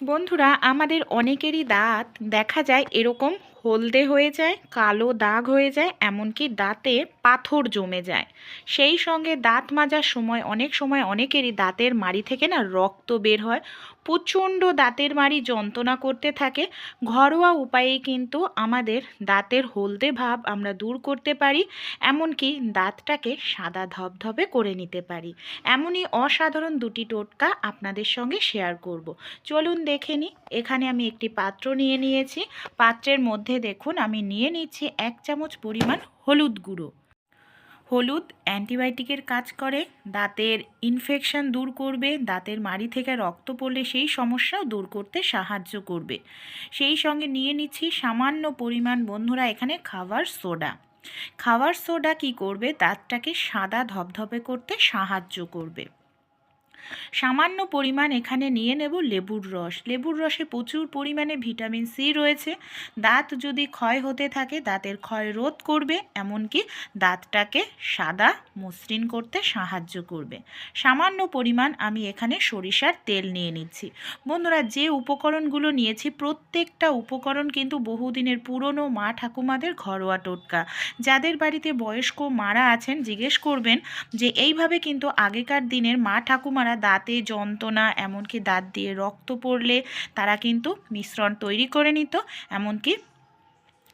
বন্ধুরা, আমাদের অনেকেরই দাঁত দেখা যায় এরকম হলদে হয়ে যায়, কালো দাগ হয়ে যায়, এমনকি দাঁতে পাথর জমে যায়। সেই সঙ্গে দাঁত মাজার সময়, অনেক সময় অনেকেরই দাঁতের মাড়ি থেকে না রক্ত বের হয়। প্রচণ্ড দাঁতের মাড়ি যন্ত্রণা করতে থাকে। ঘরোয়া উপায়ে কিন্তু আমাদের দাঁতের হলদে ভাব আমরা দূর করতে পারি, এমনকি দাঁতটাকে সাদা ধবধবে করে নিতে পারি। এমনই অসাধারণ দুটি টোটকা আপনাদের সঙ্গে শেয়ার করব। চলুন দেখে নিই, এখানে আমি একটি পাত্র নিয়ে নিয়েছি। পাত্রের মধ্যে দেখুন, আমি নিয়ে নিচ্ছি এক চামচ পরিমাণ হলুদ গুঁড়ো। হলুদ অ্যান্টিবায়োটিকের কাজ করে, দাঁতের ইনফেকশান দূর করবে, দাঁতের মাড়ি থেকে রক্ত পড়লে সেই সমস্যাও দূর করতে সাহায্য করবে। সেই সঙ্গে নিয়ে নিচ্ছি সামান্য পরিমাণ বন্ধুরা এখানে খাবার সোডা। খাবার সোডা কি করবে? দাঁতটাকে সাদা ধপধপে করতে সাহায্য করবে। সামান্য পরিমাণ এখানে নিয়ে নেব লেবুর রস। লেবুর রসে প্রচুর পরিমাণে ভিটামিন সি রয়েছে। দাঁত যদি ক্ষয় হতে থাকে, দাঁতের ক্ষয় রোধ করবে, এমনকি দাঁতটাকে সাদা মসৃণ করতে সাহায্য করবে। সামান্য পরিমাণ আমি এখানে সরিষার তেল নিয়ে নিচ্ছি। বন্ধুরা, যে উপকরণগুলো নিয়েছি, প্রত্যেকটা উপকরণ কিন্তু বহুদিনের পুরনো মা ঠাকুমাদের ঘরোয়া টোটকা। যাদের বাড়িতে বয়স্ক মারা আছেন, জিজ্ঞেস করবেন যে, এইভাবে কিন্তু আগেকার দিনের মা ঠাকুমারা দাঁতে যন্ত্রণা, এমনকি দাঁত দিয়ে রক্ত পড়লে তারা কিন্তু মিশ্রণ তৈরি করে নিত, এমনকি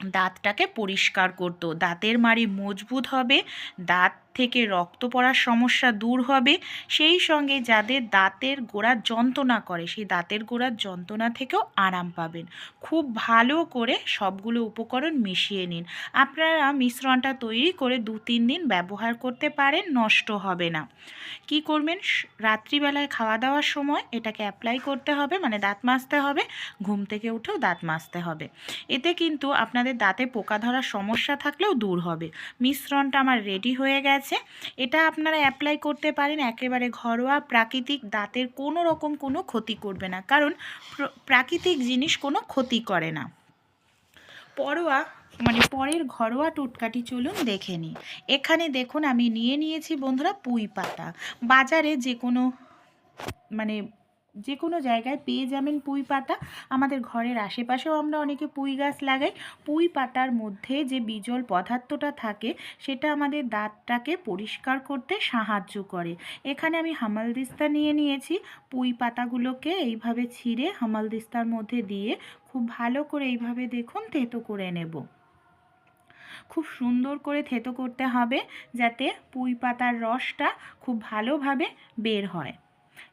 দাঁতটাকে পরিষ্কার করতো। দাঁতের মাড়ি মজবুত হবে, দাঁত থেকে রক্ত পড়ার সমস্যা দূর হবে, সেই সঙ্গে যাদের দাঁতের গোড়ার যন্ত্রণা করে, সেই দাঁতের গোড়ার যন্ত্রণা থেকেও আরাম পাবেন। খুব ভালো করে সবগুলো উপকরণ মিশিয়ে নিন। আপনারা মিশ্রণটা তৈরি করে দু তিন দিন ব্যবহার করতে পারেন, নষ্ট হবে না। কি করবেন? রাত্রিবেলায় খাওয়া দাওয়ার সময় এটাকে অ্যাপ্লাই করতে হবে মানে দাঁত মাজতে হবে, ঘুম থেকে উঠেও দাঁত মাজতে হবে। এতে কিন্তু আপনাদের দাঁতে পোকা ধরার সমস্যা থাকলেও দূর হবে। মিশ্রণটা আমার রেডি হয়ে গেছে। আছে। এটা আপনারা অ্যাপ্লাই করতে পারেন, একেবারে ঘরোয়া প্রাকৃতিক দাঁতের কোনো রকম কোনো ক্ষতি করবে না। কারণ প্রাকৃতিক জিনিস কোনো ক্ষতি করে না। পরোয়া মানে পরের ঘরোয়া টোটকাটি চলুন দেখে নিই। এখানে দেখুন আমি নিয়ে নিয়েছি বন্ধুরা পুঁই পাতা। বাজারে যে কোনো মানে যে কোনো জায়গায় পেয়ে যাবেন পুঁই পাতা। আমাদের ঘরের আশেপাশেও আমরা অনেকে পুঁই গাছ লাগাই। পুঁই পাতার মধ্যে যে বিজল পদার্থটা থাকে, সেটা আমাদের দাঁতটাকে পরিষ্কার করতে সাহায্য করে। এখানে আমি হামালদিস্তা নিয়ে নিয়েছি। পুঁই পাতাগুলোকে এইভাবে ছিঁড়ে হামালদিস্তার মধ্যে দিয়ে খুব ভালো করে এইভাবে দেখুন তেতো করে নেব। খুব সুন্দর করে থেতো করতে হবে যাতে পুঁই পাতার রসটা খুব ভালোভাবে বের হয়।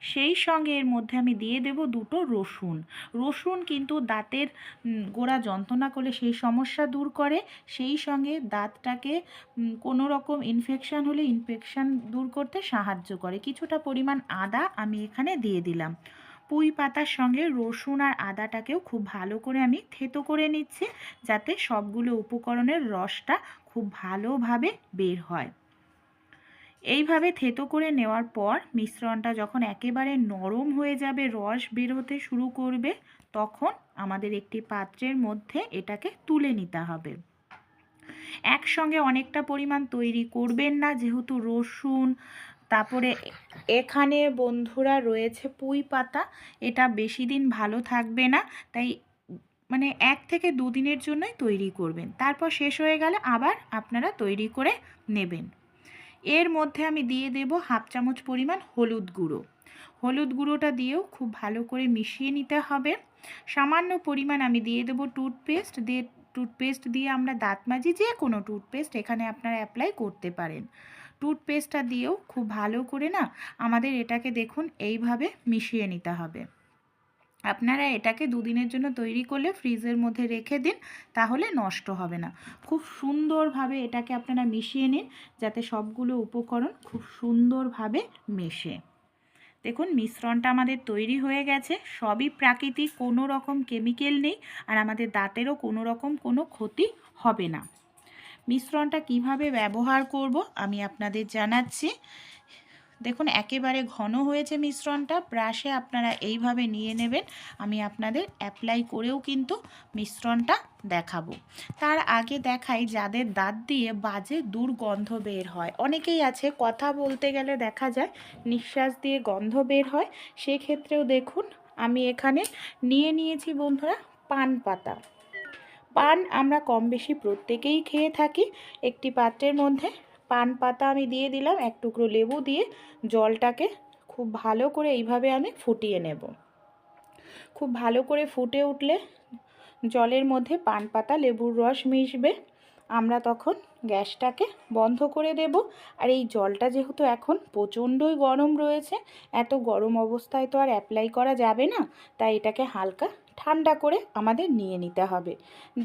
সেই সঙ্গে এর মধ্যে আমি দিয়ে দেব দুটো রসুন। রসুন কিন্তু দাঁতের গোড়া যন্ত্রণা করলে সেই সমস্যা দূর করে। সেই সঙ্গে দাঁতটাকে কোনো রকম ইনফেকশান হলে ইনফেকশান দূর করতে সাহায্য করে। কিছুটা পরিমাণ আদা আমি এখানে দিয়ে দিলাম। পুঁই পাতার সঙ্গে রসুন আর আদাটাকেও খুব ভালো করে আমি থেতো করে নিচ্ছি, যাতে সবগুলো উপকরণের রসটা খুব ভালোভাবে বের হয়। এইভাবে থেতো করে নেওয়ার পর মিশ্রণটা যখন একেবারে নরম হয়ে যাবে, রস বেরোতে শুরু করবে, তখন আমাদের একটি পাত্রের মধ্যে এটাকে তুলে নিতে হবে। একসঙ্গে অনেকটা পরিমাণ তৈরি করবেন না, যেহেতু রসুন, তারপরে এখানে বন্ধুরা রয়েছে পুঁই পাতা, এটা বেশি দিন ভালো থাকবে না, তাই মানে এক থেকে দুদিনের জন্যই তৈরি করবেন। তারপর শেষ হয়ে গেলে আবার আপনারা তৈরি করে নেবেন। এর মধ্যে আমি দিয়ে দেব হাফ চামচ পরিমাণ হলুদ গুঁড়ো। হলুদ গুঁড়োটা দিয়েও খুব ভালো করে মিশিয়ে নিতে হবে। সামান্য পরিমাণ আমি দিয়ে দেবো টুথপেস্ট। দিয়ে টুথপেস্ট দিয়ে আমরা দাঁত মাজি যে কোনো টুথপেস্ট এখানে আপনারা অ্যাপ্লাই করতে পারেন। টুথপেস্টটা দিয়েও খুব ভালো করে না আমাদের এটাকে দেখুন, এইভাবে মিশিয়ে নিতে হবে। আপনারা এটাকে দুদিনের জন্য তৈরি করলে ফ্রিজের মধ্যে রেখে দিন, তাহলে নষ্ট হবে না। খুব সুন্দরভাবে এটাকে আপনারা মিশিয়ে নিন, যাতে সবগুলো উপকরণ খুব সুন্দরভাবে মেশে। দেখুন, মিশ্রণটা আমাদের তৈরি হয়ে গেছে। সবই প্রাকৃতিক, কোনো রকম কেমিক্যাল নেই, আর আমাদের দাঁতেরও কোনো রকম কোনো ক্ষতি হবে না। মিশ্রণটা কীভাবে ব্যবহার করব আমি আপনাদের জানাচ্ছি। দেখুন, একেবারে ঘন হয়েছে মিশ্রণটা, ব্রাশে আপনারা এইভাবে নিয়ে নেবেন। আমি আপনাদের অ্যাপ্লাই করেও কিন্তু মিশ্রণটা দেখাবো। তার আগে দেখাই যাদের দাঁত দিয়ে বাজে দুর্গন্ধ বের হয়। অনেকেই আছে, কথা বলতে গেলে দেখা যায় নিঃশ্বাস দিয়ে গন্ধ বের হয়। সেক্ষেত্রেও দেখুন, আমি এখানে নিয়ে নিয়েছি বন্ধুরা পান পাতা। পান আমরা কম বেশি প্রত্যেকেই খেয়ে থাকি। একটি পাত্রের মধ্যে পান পাতা আমি দিয়ে দিলাম, এক টুকরো লেবু দিয়ে জলটাকে খুব ভালো করে এইভাবে আমি ফুটিয়ে নেব। খুব ভালো করে ফুটে উঠলে জলের মধ্যে পান পাতা, লেবুর রস মিশবে। আমরা তখন গ্যাসটাকে বন্ধ করে দেব। আর এই জলটা যেহেতু এখন প্রচণ্ডই গরম রয়েছে, এত গরম অবস্থায় তো আর অ্যাপ্লাই করা যাবে না, তাই এটাকে হালকা ঠান্ডা করে আমাদের নিয়ে নিতে হবে।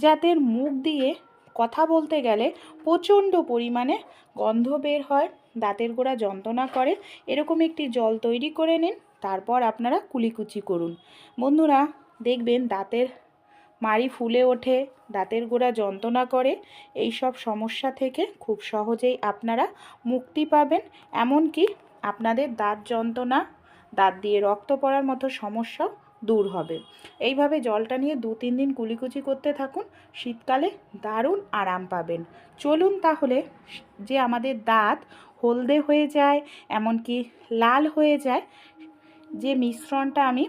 যাদের মুখ দিয়ে কথা বলতে গেলে প্রচণ্ড পরিমাণে গন্ধ বের হয়, দাঁতের গোড়া যন্ত্রণা করে। এরকম একটি জল তৈরি করে নিন, তারপর আপনারা কুলিকুচি করুন। বন্ধুরা, দেখবেন দাঁতের মাড়ি ফুলে ওঠে, দাঁতের গোড়া যন্ত্রণা করে। এই সব সমস্যা থেকে খুব সহজেই আপনারা মুক্তি পাবেন। এমনকি আপনাদের দাঁত যন্ত্রণা, দাঁত দিয়ে রক্ত পড়ার মতো সমস্যা দূর হবে। এইভাবে জলটা নিয়ে দু তিন দিন কুলিকুচি করতে থাকুন, শীতকালে দারুণ আরাম পাবেন। চলুন তাহলে যে আমাদের দাঁত হলদে হয়ে যায়, এমনকি লাল হয়ে যায়, যে মিশ্রণটা আমি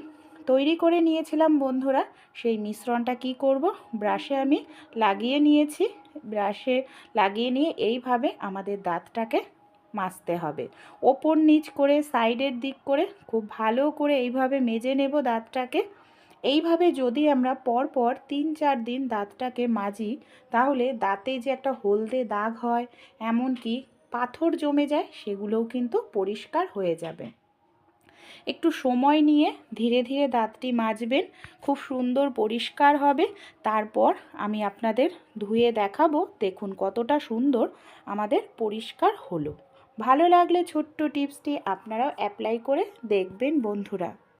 তৈরি করে নিয়েছিলাম বন্ধুরা, সেই মিশ্রণটা কি করব? ব্রাশে আমি লাগিয়ে নিয়েছি। ব্রাশে লাগিয়ে নিয়ে এইভাবে আমাদের দাঁতটাকে মাজতে হবে। ওপর নিচ করে সাইডের দিক করে খুব ভালো করে এইভাবে মেজে নেব দাঁতটাকে। এইভাবে যদি আমরা পর পর তিন চার দিন দাঁতটাকে মাজি, তাহলে দাঁতে যে একটা হলদে দাগ হয়, এমনকি পাথর জমে যায়, সেগুলোও কিন্তু পরিষ্কার হয়ে যাবে। একটু সময় নিয়ে ধীরে ধীরে দাঁতটি মাজবেন, খুব সুন্দর পরিষ্কার হবে। তারপর আমি আপনাদের ধুয়ে দেখাবো, দেখুন কতটা সুন্দর আমাদের পরিষ্কার হলো। ভালো লাগলে ছোট্ট টিপসটি আপনারাও অ্যাপ্লাই করে দেখবেন বন্ধুরা।